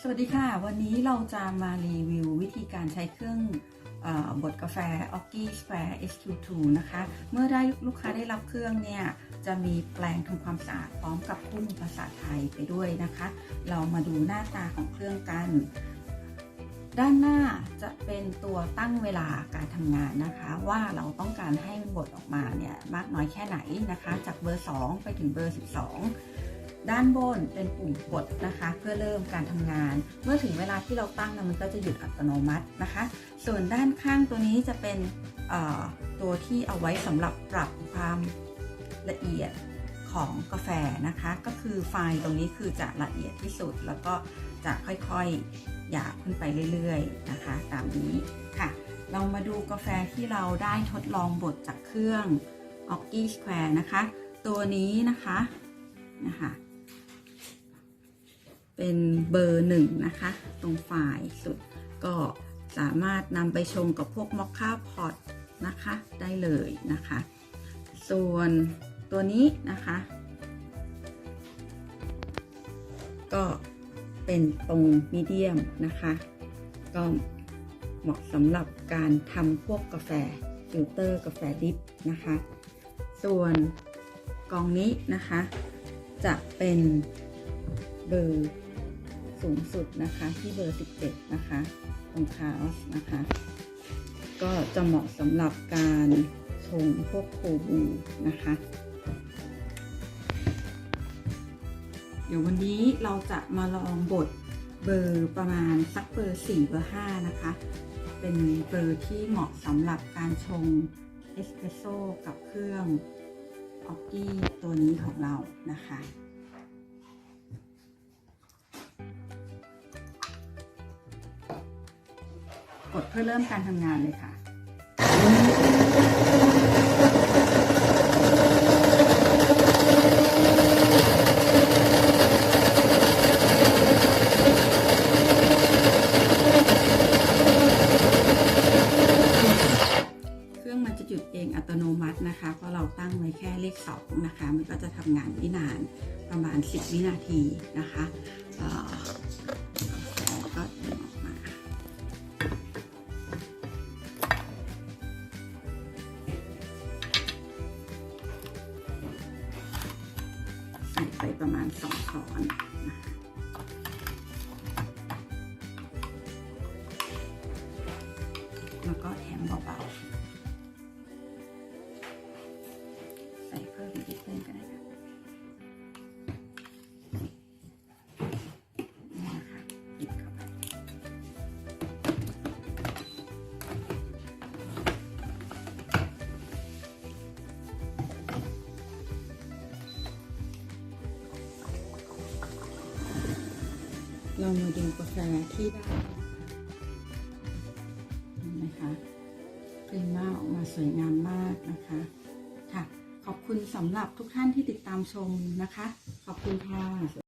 สวัสดีค่ะ วันนี้เราจะมารีวิววิธีการใช้เครื่องบดกาแฟ o g g i Square SQ2 นะคะ เมื่อได้ลูกค้าได้รับเครื่องเนี่ย จะมีแปลงทำความสะอาดพร้อมกับคู่มือภาษาไทยไปด้วยนะคะ เรามาดูหน้าตาของเครื่องกัน ด้านหน้าจะเป็นตัวตั้งเวลาการทำงานนะคะ ว่าเราต้องการให้บดออกมาเนี่ยมากน้อยแค่ไหนนะคะ จากเบอร์ 2 ไปถึงเบอร์ 12 ด้านบนเป็นปุ่มกดนะคะ เพื่อเริ่มการทำงาน เมื่อถึงเวลาที่เราตั้งนะมันก็จะหยุดอัตโนมัตินะคะ ส่วนด้านข้างตัวนี้จะเป็นตัวที่เอาไว้สำหรับปรับความละเอียดของกาแฟนะคะ ก็คือไฟล์ตรงนี้คือจะละเอียดที่สุด แล้วก็จะค่อยๆหยาบขึ้นไปเรื่อยๆนะคะ ตามนี้ค่ะเรามาดูกาแฟที่เราได้ทดลองบดจากเครื่อง o g g i Square นะคะ ตัวนี้นะคะนะคะ เป็นเบอร์หนึ่งนะคะ ตรงฝ่ายสุดก็สามารถนำไปชงกับพวกมอคค่าพอตนะคะได้เลยนะคะ ส่วนตัวนี้นะคะ ก็เป็นตรงมีเดียมนะคะ ก็เหมาะสำหรับการทำพวกกาแฟฟิลเตอร์กาแฟดิฟนะคะ ส่วนกองนี้นะคะ จะเป็น เบอร์สูงสุดนะคะที่เบอร์ 17 นะคะตรงคาสนะคะ ก็จะเหมาะสำหรับการชงพวกโคบูนะคะ เดี๋ยววันนี้เราจะมาลองบดเบอร์ประมาณสักเบอร์ 4 เบอร์ 5 นะคะ เป็นเบอร์ที่เหมาะสำหรับการชงเอสเปรสโซ่กับเครื่องออกกี้ตัวนี้ของเรานะคะ ดเพื่อเริ่มการทำงานเลยค่ะ เครื่องมันจะหยุดเองอัตโนมัตินะคะ เพราะเราตั้งไว้แค่เลขสองนะคะ มันก็จะทำงานไม่นานประมาณ 10 วินาทีนะคะ ใส่ประมาณสองช้อนแล้วก็แถมเบาๆ ใส่เพิ่มอีกนิดนึงก็ได้ค่ะ เรามาดูกาแฟที่ได้เห็นไหมคะปริมาออกมาสวยงามมากนะคะค่ะ ขอบคุณสำหรับทุกท่านที่ติดตามชมนะคะ ขอบคุณค่ะ